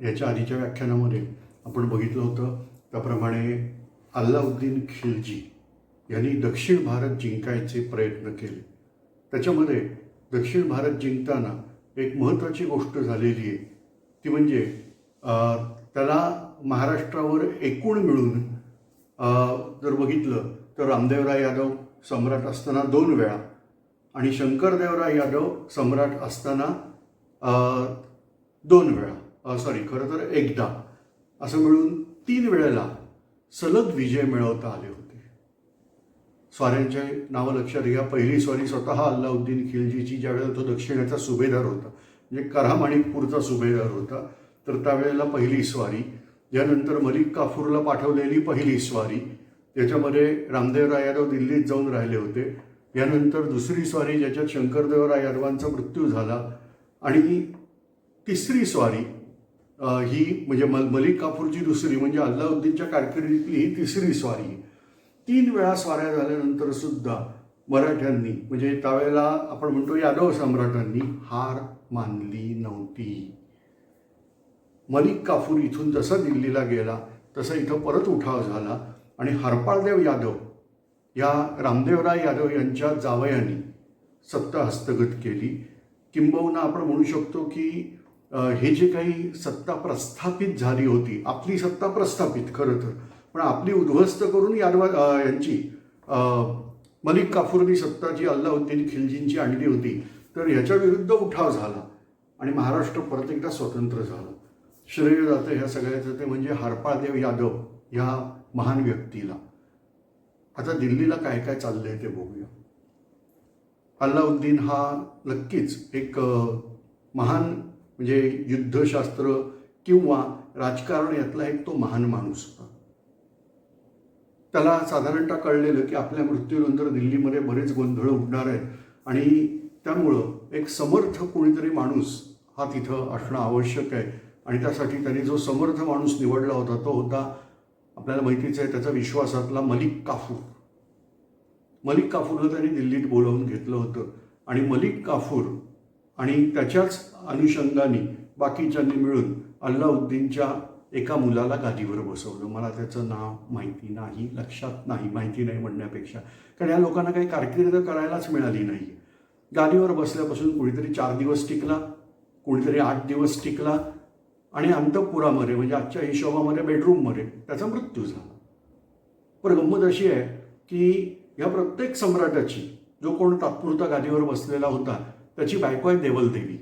याच्या आधीच्या व्याख्यानामध्ये आपण बघितलं होतं. त्याप्रमाणे अल्लाउद्दीन खिलजी यांनी दक्षिण भारत जिंकायचे प्रयत्न केले. त्याच्यामध्ये दक्षिण भारत जिंकताना एक महत्त्वाची गोष्ट झालेली आहे. ती म्हणजे त्याला महाराष्ट्रावर एकूण मिळून जर बघितलं तर रामदेवराय यादव सम्राट असताना दोन वेळा आणि शंकरदेवराय यादव सम्राट असताना दोन वेळा. सॉरी खरं तर एकदा. असं मिळून तीन वेळेला सलग विजय मिळवता आले होते. स्वाऱ्यांचे नावं लक्षात घ्या. पहिली स्वारी स्वतः अल्लाउद्दीन खिलजीची ज्यावेळेला तो दक्षिणेचा सुभेदार होता. म्हणजे करामाणिकपूरचा सुभेदार होता. तर त्यावेळेला पहिली स्वारी यानंतर मलिक काफूरला पाठवलेली पहिली स्वारी त्याच्यामध्ये रामदेवराय यादव दिल्लीत जाऊन राहिले होते. यानंतर दुसरी स्वारी ज्याच्यात शंकरदेवराय यादवांचा मृत्यू झाला. आणि तिसरी स्वारी ही म्हणजे मल मलिक काफूरची दुसरी म्हणजे अल्लाउद्दीनच्या कारकिर्दीतली ही तिसरी स्वारी तीन वेळा स्वाऱ्या झाल्यानंतर सुद्धा मराठ्यांनी म्हणजे त्यावेळेला आपण म्हणतो यादव सम्राटांनी हार मानली नव्हती. मलिक काफूर इथून जसा दिल्लीला गेला तसा इथं परत उठाव झाला आणि हरपाळदेव यादव या रामदेवराय यादव यांच्या जावयांनी सत्ता हस्तगत केली. किंबहुना आपण म्हणू शकतो की हे जे काही सत्ता प्रस्थापित झाली होती आपली सत्ता प्रस्थापित खरं तर. पण आपली उद्ध्वस्त करून यादवा यांची मलिक काफूरनी सत्ता जी अल्लाउद्दीन खिलजींची आणली होती तर ह्याच्या विरुद्ध उठाव झाला आणि महाराष्ट्र परत एकदा स्वतंत्र झालं. श्रेय जातं ह्या सगळ्याचं ते म्हणजे हरपाळदेव यादव ह्या महान व्यक्तीला. आता दिल्लीला काय काय चाललंय ते बघूया. अल्लाउद्दीन हा नक्कीच एक महान म्हणजे युद्धशास्त्र किंवा राजकारण यातला एक तो महान माणूस. होता त्याला साधारणतः कळलेलं की आपल्या मृत्यूनंतर दिल्लीमध्ये बरेच गोंधळ उडणार आहेत. आणि त्यामुळं एक समर्थ कोणीतरी माणूस हा तिथं असणं आवश्यक आहे. आणि त्यासाठी त्यांनी जो समर्थ माणूस निवडला होता तो होता आपल्याला माहितीच आहे त्याचा विश्वासातला मलिक काफूर मलिक काफूरला त्यांनी दिल्लीत बोलावून घेतलं होतं. आणि मलिक काफूर आणि त्याच्याच अनुषंगाने बाकीच्यांनी मिळून अल्लाउद्दीनच्या एका मुलाला गादीवर बसवलं. मला त्याचं नाव माहिती नाही लक्षात नाही माहिती नाही म्हणण्यापेक्षा. कारण या लोकांना काही कारकीर्द करायलाच मिळाली नाही. गादीवर बसल्यापासून कुणीतरी चार दिवस टिकला कुणीतरी आठ दिवस टिकला आणि अंतपुरामध्ये म्हणजे आजच्या हिशोबामध्ये बेडरूममध्ये त्याचा मृत्यू झाला. पण गंमत अशी आहे की ह्या प्रत्येक सम्राटाची जो कोण तात्पुरता गादीवर बसलेला होता त्याची बायको आहे देवलदेवी.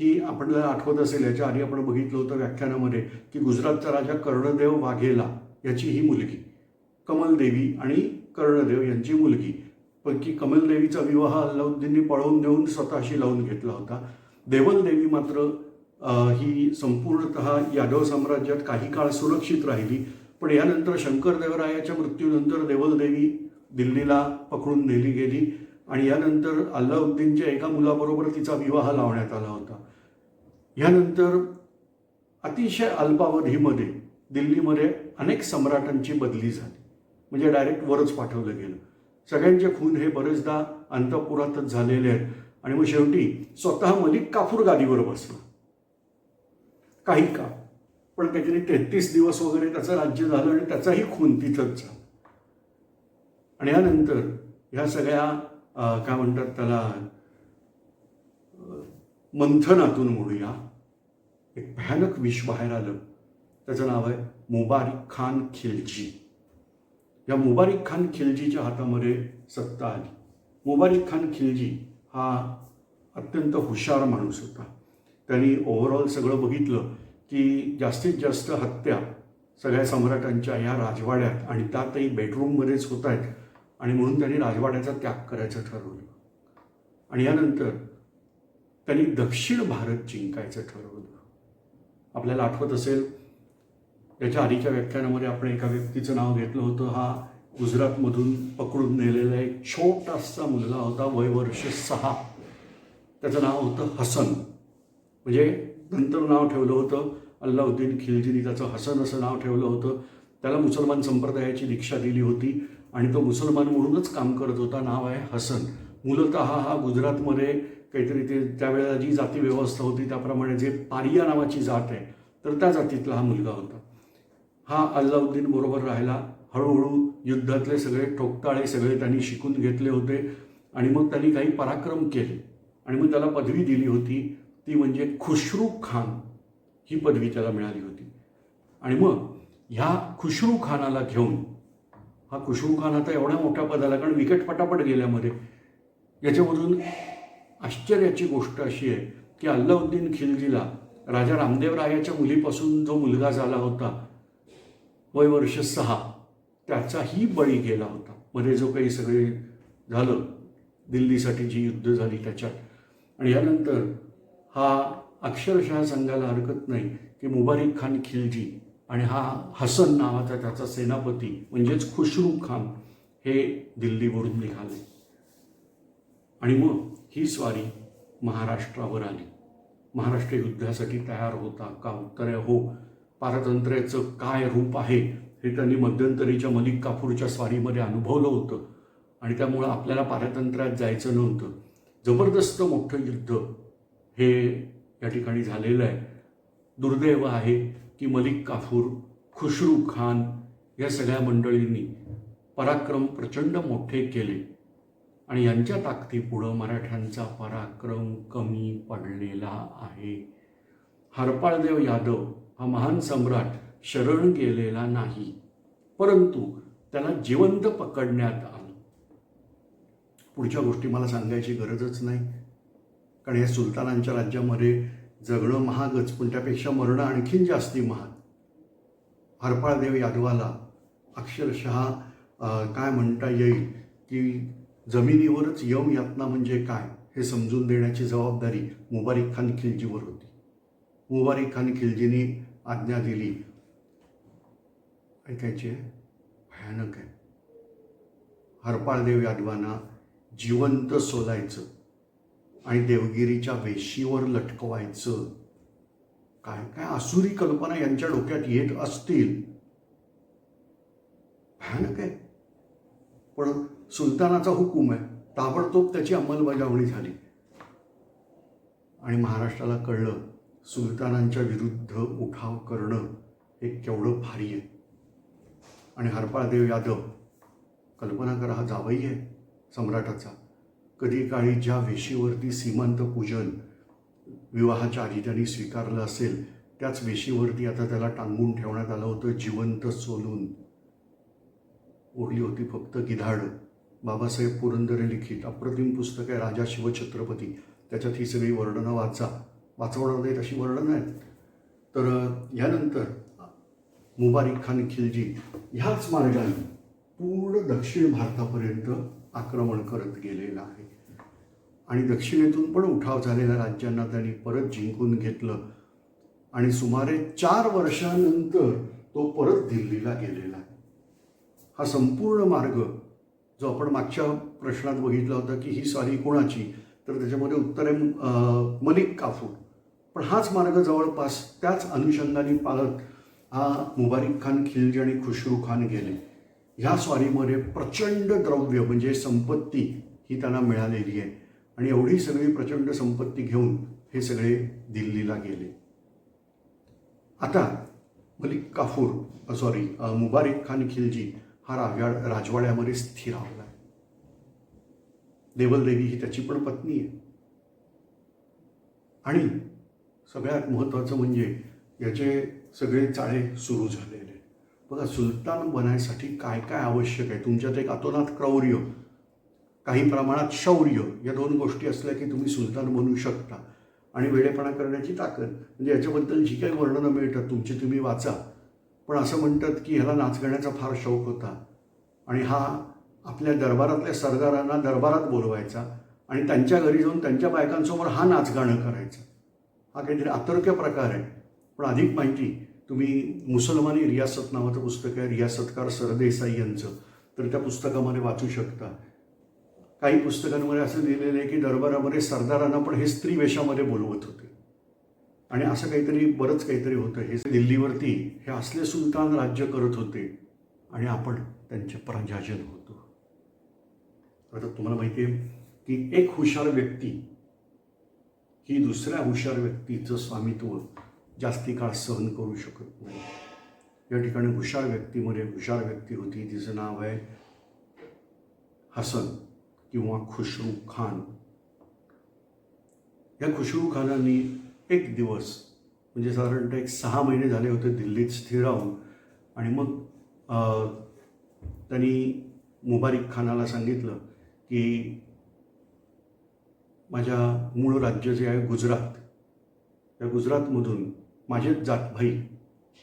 ही आपल्याला आठवत असेल याच्या आधी आपण बघितलं होतं व्याख्यानामध्ये की गुजरातचा राजा कर्णदेव वाघेला याची ही मुलगी कमलदेवी आणि कर्णदेव यांची मुलगी. पण की कमलदेवीचा विवाह अल्लाउद्दीनने पळवून देऊन स्वतःशी लावून घेतला होता. देवलदेवी मात्र ही संपूर्णतः यादव साम्राज्यात काही काळ सुरक्षित राहिली. पण यानंतर शंकरदेवरायाच्या मृत्यूनंतर देवलदेवी दिल्लीला पकडून नेली गेली. आणि यानंतर अल्लाउद्दीनच्या एका मुलाबरोबर तिचा विवाह लावण्यात आला होता. यानंतर अतिशय अल्पावधीमध्ये दिल्लीमध्ये अनेक सम्राटांची बदली झाली. म्हणजे डायरेक्ट वरच पाठवलं गेलं. सगळ्यांचे खून हे बरेचदा अंतपुरातच झालेले आहेत. आणि मग शेवटी स्वतः मलिक काफूर गादीवर बसला. काही का पण त्याच्याने तेहतीस दिवस वगैरे त्याचं राज्य झालं आणि त्याचाही खून तिथंच झाला. आणि यानंतर ह्या सगळ्या काय म्हणतात त्याला? मंथनातून म्हणूया एक भयानक विष बाहेर आलं. त्याचं नाव आहे मुबारिक खान खिलजी. या मुबारिक खान खिलजीच्या हातामध्ये सत्ता आली. मुबारिक खान खिलजी हा अत्यंत हुशार माणूस होता. त्यांनी ओव्हरऑल सगळं बघितलं की जास्तीत जास्त हत्या सगळ्या सम्राटांच्या या राजवाड्यात आणि त्यातही बेडरूममध्येच होत आहेत. आणि म्हणून त्यांनी राजवाड्याचा त्याग करायचं ठरवलं. आणि यानंतर त्यांनी दक्षिण भारत जिंकायचं ठरवलं. आपल्याला आठवत असेल त्याच्या आधीच्या व्याख्यानामध्ये आपण एका व्यक्तीचं नाव घेतलं होतं. हा गुजरातमधून पकडून नेलेला एक छोटासा मुलगा होता वय वर्ष सहा. त्याचं नाव होतं हसन. म्हणजे नंतर नाव ठेवलं होतं अल्लाउद्दीन खिलजीनी त्याचं हसन असं नाव ठेवलं होतं. त्याला मुसलमान संप्रदायाची दीक्षा दिली होती. आणि तो मुसलमान म्हणूनच काम करत होता. नाव आहे हसन. मूलत हा गुजरातमध्ये काहीतरी ते त्यावेळेला जी जाती व्यवस्था होती त्याप्रमाणे जे पारिया नावाची जात आहे तर त्या जातीतला हा मुलगा होता. हा अल्लाउद्दीन बरोबर राहिला. हळूहळू युद्धातले सगळे ठोकताळे सगळे त्यांनी शिकून घेतले होते आणि मग त्यांनी काही पराक्रम केले. आणि मग त्याला पदवी दिली होती. ती म्हणजे खुशरू खान ही पदवी त्याला मिळाली होती. आणि मग ह्या खुशरू खानाला घेऊन हा खुशरू खान आता मोठा पद आला कारण विकेट पटापट गेल्यामध्ये. याच्यामधून आश्चर्याची गोष्ट अशी आहे की अल्लाउद्दीन खिलजीला राजा रामदेव रायाच्या मुलीपासून जो मुलगा झाला होता वय वर्ष सहा त्याचाही बळी गेला होता. मध्ये जो काही सगळे झालं दिल्लीसाठी जी युद्ध झाली त्याच्यात. आणि यानंतर हा अक्षरशः सांगायला हरकत नाही की मुबारिक खान खिलजी आणि हा हसन नावाचा त्याचा सेनापती म्हणजेच खुशरू खान हे दिल्लीवरून निघाले. आणि मग ही स्वारी महाराष्ट्रावर आली. महाराष्ट्र युद्धासाठी तयार होता का उत्तर? हो पारतंत्र्याचं काय रूप आहे हे त्यांनी मध्यंतरीच्या मलिक काफूरच्या स्वारीमध्ये अनुभवलं होतं. आणि त्यामुळं आपल्याला पारतंत्र्यात जायचं नव्हतं. जबरदस्त मोठं युद्ध हे या ठिकाणी झालेलं आहे. दुर्दैव आहे. की मलिक काफूर खुशरू खान या सगळ्या मंडळींनी पराक्रम प्रचंड मोठे केले आणि यांच्या ताकदीपुढं मराठ्यांचा पराक्रम कमी पडलेला आहे. हरपाळदेव यादव हा महान सम्राट शरण गेलेला नाही परंतु त्याला जिवंत पकडण्यात आलं. पुढच्या गोष्टी मला सांगायची गरजच नाही कारण या सुलतानांच्या राज्यामध्ये जगणं महागच पण त्यापेक्षा मरणं आणखीन जास्ती महाग. हरपाळदेव यादवाला अक्षरशः काय म्हणता येईल की जमिनीवरच यम यातना म्हणजे काय हे समजून देण्याची जबाबदारी मुबारिक खान खिलजीवर होती. मुबारिक खान खिलजीने आज्ञा दिली. ऐकायची? भयानक आहे. हरपाळदेव यादवांना जिवंत सोलायचं. आणि देवगिरीच्या वेशीवर लटकवायचं. काय काय आसुरी कल्पना यांच्या डोक्यात येत असतील. भयानक आहे. पण सुलतानाचा हुकूम आहे. ताबडतोब त्याची अंमलबजावणी झाली. आणि महाराष्ट्राला कळलं सुलतानांच्या विरुद्ध उठाव करणं हे केवढं भारी आहे. आणि हरपाळदेव यादव कल्पना करा हा जावई आहे सम्राटाचा. कधी काळी ज्या वेशीवरती सीमांत पूजन विवाहाच्या आधी त्यांनी स्वीकारलं असेल त्याच वेशीवरती आता त्याला टांगून ठेवण्यात आलं होतं जिवंत सोलून. उरली होती फक्त गिधाड. बाबासाहेब पुरंदरे लिखित अप्रतिम पुस्तक आहे राजा शिवछत्रपती. त्याच्यात ही सगळी वर्णनं वाचा. वाचवणार नाहीत अशी वर्णनं आहेत तर यानंतर मुबारिक खान खिलजी ह्याच मार्गाने पूर्ण दक्षिण भारतापर्यंत आक्रमण करत गेलेला आहे. आणि दक्षिणेतून पण उठाव झालेल्या राज्यांना त्यांनी परत जिंकून घेतलं. आणि सुमारे चार वर्षानंतर तो परत दिल्लीला गेलेला. आहे हा संपूर्ण मार्ग जो आपण मागच्या प्रश्नात बघितला होता की ही स्वारी कोणाची तर त्याच्यामध्ये उत्तर आहे मलिक काफूर पण हाच मार्ग जवळपास त्याच अनुषंगाने पाळत हा मुबारिक खान खिलजी आणि खुशरू खान गेले. ह्या स्वारीमध्ये प्रचंड द्रव्य म्हणजे संपत्ती ही त्यांना मिळालेली आहे. आणि एवढी सगळी प्रचंड संपत्ती घेऊन हे सगळे दिल्लीला गेले. आता मलिक काफूर सॉरी मुबारिक खान खिलजी हा राजवाड राजवाड्यामध्ये स्थिरावला आहे देवलदेवी ही त्याची पण पत्नी आहे. आणि सगळ्यात महत्त्वाचं म्हणजे याचे सगळे चाळे सुरू झालेले बघा सुलतान बनायसाठी काय काय आवश्यक आहे? तुमच्यात एक अतोनात क्रौर्य काही प्रमाणात शौर्य या दोन गोष्टी असल्या की तुम्ही सुलतान बनू शकता. आणि वेळेपणा करण्याची ताकद. म्हणजे याच्याबद्दल जी काही वर्णनं मिळतात तुमची तुम्ही वाचा. पण असं म्हणतात की ह्याला नाच गाण्याचा फार शौक होता. आणि हा आपल्या दरबारातल्या सरदारांना दरबारात बोलवायचा आणि त्यांच्या घरी जाऊन त्यांच्या बायकांसमोर हा नाच गाणं करायचा. हा काहीतरी आतर्क्य प्रकार आहे. पण अधिक माहिती तुम्ही मुसलमानी रियासत नावाचं पुस्तक आहे रियासतकार सरदेसाई यांचं. तर त्या पुस्तकामध्ये वाचू शकता. काही पुस्तकांमध्ये असं लिहिलेलं आहे की दरबारामध्ये सरदारांना पण हे स्त्री वेशामध्ये बोलवत होते. आणि असं काहीतरी बरंच काहीतरी होतं. हे दिल्लीवरती हे असले सुलतान राज्य करत होते. आणि आपण त्यांचे प्रजाजन होतो. आता तुम्हाला माहिती आहे की एक हुशार व्यक्ती ही दुसऱ्या हुशार व्यक्तीचं स्वामित्व जास्ती काळ सहन करू शकत नाही. या ठिकाणी हुशार व्यक्तीमध्ये हुशार व्यक्ती होती. तिचं नाव आहे हसन. किंवा खुशरू खान या खुशरू खानांनी एक दिवस म्हणजे साधारणतः एक सहा महिने झाले होते दिल्लीत स्थिर राहून. आणि मग त्यांनी मुबारिक खानाला सांगितलं की माझ्या मूळ राज्य जे आहे गुजरात. त्या गुजरातमधून माझेच जातभाई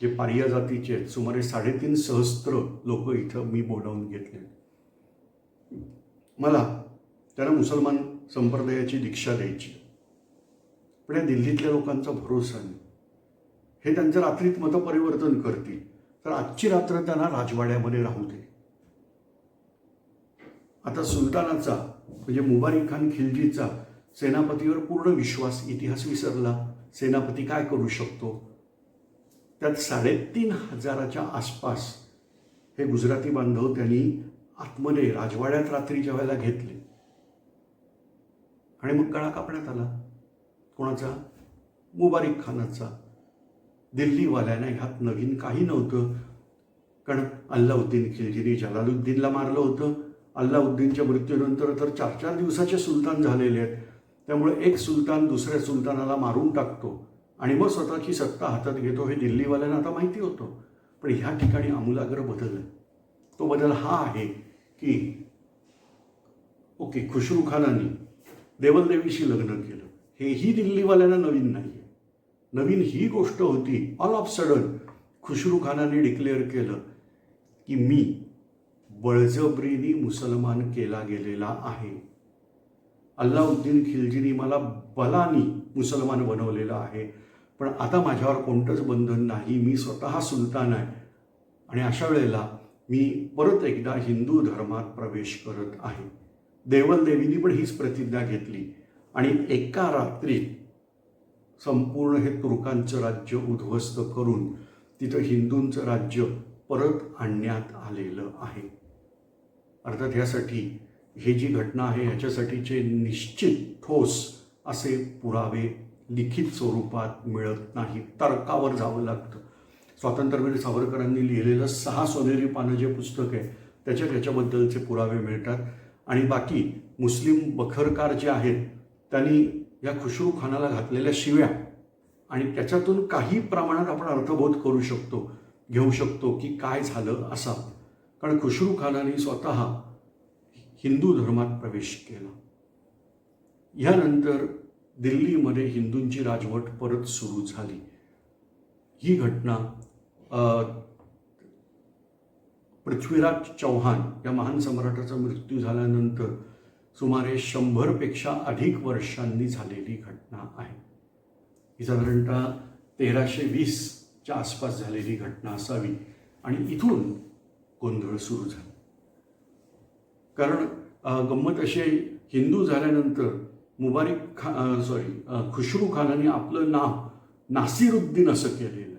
जे पारिया जातीचे आहेत सुमारे साडेतीन सहस्त्र लोक इथं मी बोलावून घेतले मला त्यांना मुसलमान संप्रदायाची दीक्षा द्यायची पण या दिल्लीतल्या लोकांचा भरोसा नाही. हे त्यांचं रात्रीत मतपरिवर्तन करतील. तर आजची रात्र त्यांना राजवाड्यामध्ये राहू दे. आता सुलतानाचा म्हणजे मुबारिक खान खिलजीचा सेनापतीवर पूर्ण विश्वास इतिहास विसरला सेनापती काय करू शकतो? त्यात साडेतीन हजाराच्या आसपास हे गुजराती बांधव त्यांनी आत्मने राजवाड्यात रात्रीच्या वेळेला घेतले. आणि मग गळा कापण्यात आला. कोणाचा? मुबारिक खानाचा दिल्लीवाल्याने ह्यात नवीन काही नव्हतं. कारण अल्लाउद्दीन खिलजीने जलालुद्दीनला मारलं होतं. अल्लाउद्दीनच्या मृत्यूनंतर तर चार चार दिवसाचे सुलतान झालेले आहेत. त्यामुळे एक सुलतान दुसऱ्या सुलतानाला मारून टाकतो. आणि मग स्वतःची सत्ता हातात घेतो हे दिल्लीवाल्यांना आता माहिती होतं. पण ह्या ठिकाणी आमूलाग्र बदल आहे. तो बदल हा आहे. की ओके खुशरू खानाने देवलदेवीशी लग्न केलं. हेही दिल्लीवाल्यांना नवीन नाही आहे नवीन ही गोष्ट होती. ऑल ऑफ सडन खुशरू खानाने डिक्लेअर केलं की मी बळजबरीने मुसलमान केला गेलेला आहे. अल्लाउद्दीन खिलजीनी मला बलानी मुसलमान बनवलेलं आहे. पण आता माझ्यावर कोणतंच बंधन नाही. मी स्वतः सुलतान आहे. आणि अशा वेळेला मी परत एकदा हिंदू धर्मात प्रवेश करत आहे. देवलदेवीनी पण हीच प्रतिज्ञा घेतली. आणि एका रात्रीत संपूर्ण हे तुर्कांचं राज्य उद्ध्वस्त करून तिथं हिंदूंचं राज्य परत आणण्यात आलेलं आहे. अर्थात ह्यासाठी हे जी घटना आहे ह्याच्यासाठीचे निश्चित ठोस असे पुरावे लिखित स्वरूपात मिळत नाही तर्कावर जावं लागतं. स्वातंत्र्यवीर सावरकरांनी लिहिलेलं सहा सोनेरी पानं जे पुस्तक आहे त्याच्या त्याच्याबद्दलचे पुरावे मिळतात. आणि बाकी मुस्लिम बखरकार जे आहेत त्यांनी या खुशरू खानाला घातलेल्या शिव्या आणि त्याच्यातून काही प्रमाणात आपण अर्थबोध करू शकतो घेऊ शकतो की काय झालं असा. कारण खुशरू खानाने स्वतः हिंदू धर्मात प्रवेश केला. यानंतर दिल्लीमध्ये हिंदूंची राजवट परत सुरू झाली. ही घटना पृथ्वीराज चौहान या महान सम्राटाचा मृत्यू झाल्यानंतर सुमारे शंभरपेक्षा अधिक वर्षांनी झालेली घटना आहे. ही साधारणतः तेराशे वीसच्या आसपास झालेली घटना असावी आणि इथून गोंधळ सुरू झाला. कारण गंमत अशी हिंदू झाल्यानंतर मुबारिक खा सॉरी खुशरू खानाने आपलं नाव नासिरुद्दीन असं केलेलं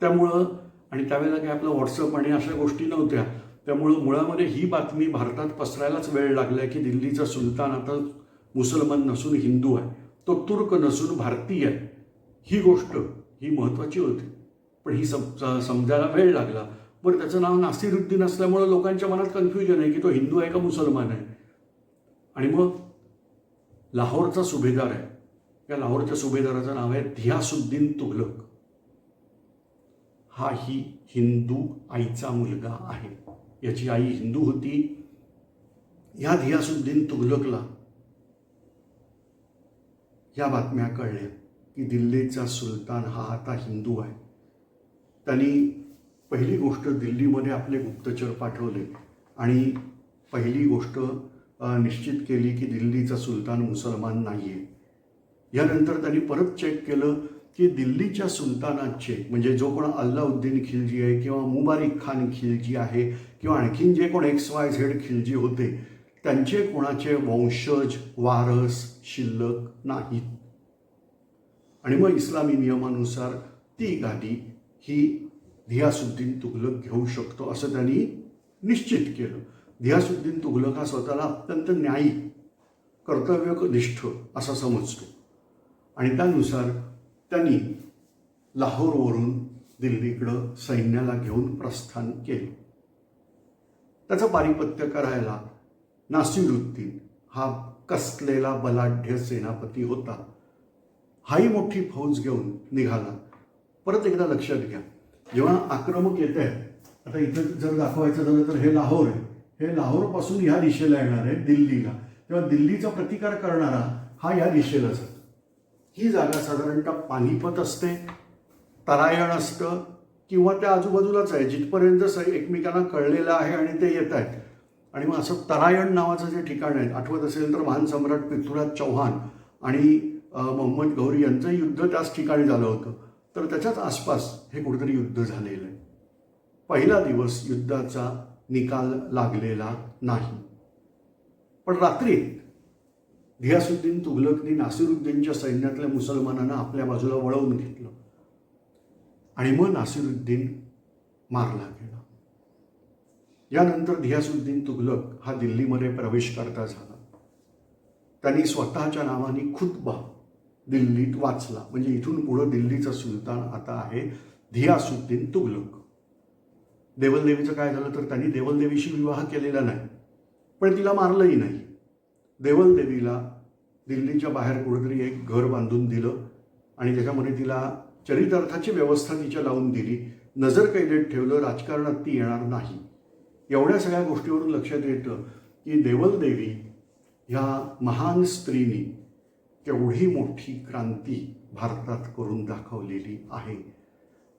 त्यामुळं आणि त्यावेळेला काही आपलं व्हॉट्सअप आणि अशा गोष्टी नव्हत्या. त्यामुळं मुळामध्ये ही बातमी भारतात पसरायलाच वेळ लागला की दिल्लीचा सुलतान आता मुसलमान नसून हिंदू आहे तो तुर्क नसून भारतीय आहे. ही गोष्ट ही महत्त्वाची होती. पण ही सम समजायला वेळ लागला. बरं त्याचं नाव नासिरुद्दीन असल्यामुळं लोकांच्या मनात कन्फ्युजन आहे की तो हिंदू आहे का मुसलमान आहे? आणि मग लाहोरचा सुभेदार आहे. या लाहोरच्या सुभेदाराचं नाव आहे धियासुद्दीन तुघलक. हा ही हिंदू आईचा मुलगा आहे. याची आई हिंदू होती. या धियासुद्दीन तुघलकला या बातम्या कळल्या की दिल्लीचा सुलतान हा आता हिंदू आहे. त्यांनी पहिली गोष्ट दिल्लीमध्ये आपले गुप्तचर पाठवले आणि पहिली गोष्ट निश्चित केली की दिल्लीचा सुलतान मुसलमान नाही आहे यानंतर त्यांनी परत चेक केलं. की दिल्लीच्या सुलतानाचे म्हणजे जो कोण अल्लाउद्दीन खिलजी आहे किंवा मुबारिक खान खिलजी आहे किंवा आणखीन जे कोण एक्स वाय झेड खिलजी होते त्यांचे कोणाचे वंशज वारस शिल्लक नाहीत. आणि मग इस्लामी नियमानुसार ती गादी ही धियासुद्दीन तुघलक घेऊ शकतो असं त्यांनी निश्चित केलं. धियासुद्दीन तुघलक हा स्वतःला अत्यंत न्यायी कर्तव्यनिष्ठ असा समजतो. आणि त्यानुसार त्यांनी लाहोरवरून दिल्लीकडं सैन्याला घेऊन प्रस्थान केलं. त्याचं पारिपत्य करायला नासिरुद्दीन हा कसलेला बलाढ्य सेनापती होता. हाही मोठी फौज घेऊन निघाला. परत एकदा लक्षात घ्या जेव्हा आक्रमक येत आहे आता इथं जर दाखवायचं झालं तर हे लाहोर आहे. हे लाहोरपासून ह्या दिशेला येणार आहे दिल्लीला. तेव्हा दिल्लीचा प्रतिकार करणारा हा या दिशेलाच आहे. ही जागा साधारणतः पानिपत असते तरायण असतं किंवा त्या आजूबाजूलाच आहे जिथपर्यंत स एकमेकांना कळलेलं आहे आणि ते येत आहेत. आणि मग असं तरायण नावाचं जे ठिकाण आहे आठवत असेल तर महान सम्राट पृथ्वीराज चौहान आणि मोहम्मद गौरी यांचं युद्ध त्याच ठिकाणी झालं होतं. तर त्याच्याच आसपास हे कुठेतरी युद्ध झालेलं आहे. पहिला दिवस युद्धाचा निकाल लागलेला नाही. पण रात्रीत धियासुद्दीन तुघलकनी नासिरुद्दीनच्या सैन्यातल्या मुसलमानांना आपल्या बाजूला वळवून घेतलं. आणि मग नासिरुद्दीन मारला गेला. यानंतर धियासुद्दीन तुघलक हा दिल्लीमध्ये प्रवेश करता झाला. त्यांनी स्वतःच्या नावाने खुतबा दिल्लीत वाचला. म्हणजे इथून पुढं दिल्लीचा सुलतान आता आहे धियासुद्दीन तुघलक देवलदेवीचं काय झालं तर त्यांनी देवलदेवीशी विवाह केलेला नाही. पण तिला मारलंही नाही. देवलदेवीला दिल्लीच्या बाहेर कुठेतरी एक घर बांधून दिलं आणि त्याच्यामध्ये तिला चरितार्थाची व्यवस्था तिच्या लावून दिली. नजर कैदेत ठेवलं राजकारणात ती येणार नाही. एवढ्या सगळ्या गोष्टीवरून लक्षात येतं की देवलदेवी ह्या महान स्त्रीनी केवढी मोठी क्रांती भारतात करून दाखवलेली आहे.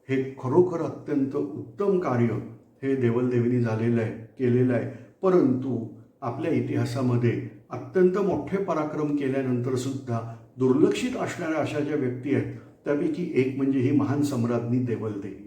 हे खरोखर अत्यंत उत्तम कार्य हे देवलदेवीनी झालेलं आहे केलेलं आहे. परंतु आपल्या इतिहासामध्ये अत्यंत मोठे पराक्रम केल्यानंतर सुद्धा दुर्लक्षित असणाऱ्या अशा ज्या व्यक्ती आहेत त्यापैकी एक म्हणजे ही महान सम्राज्ञी देवलदेवी.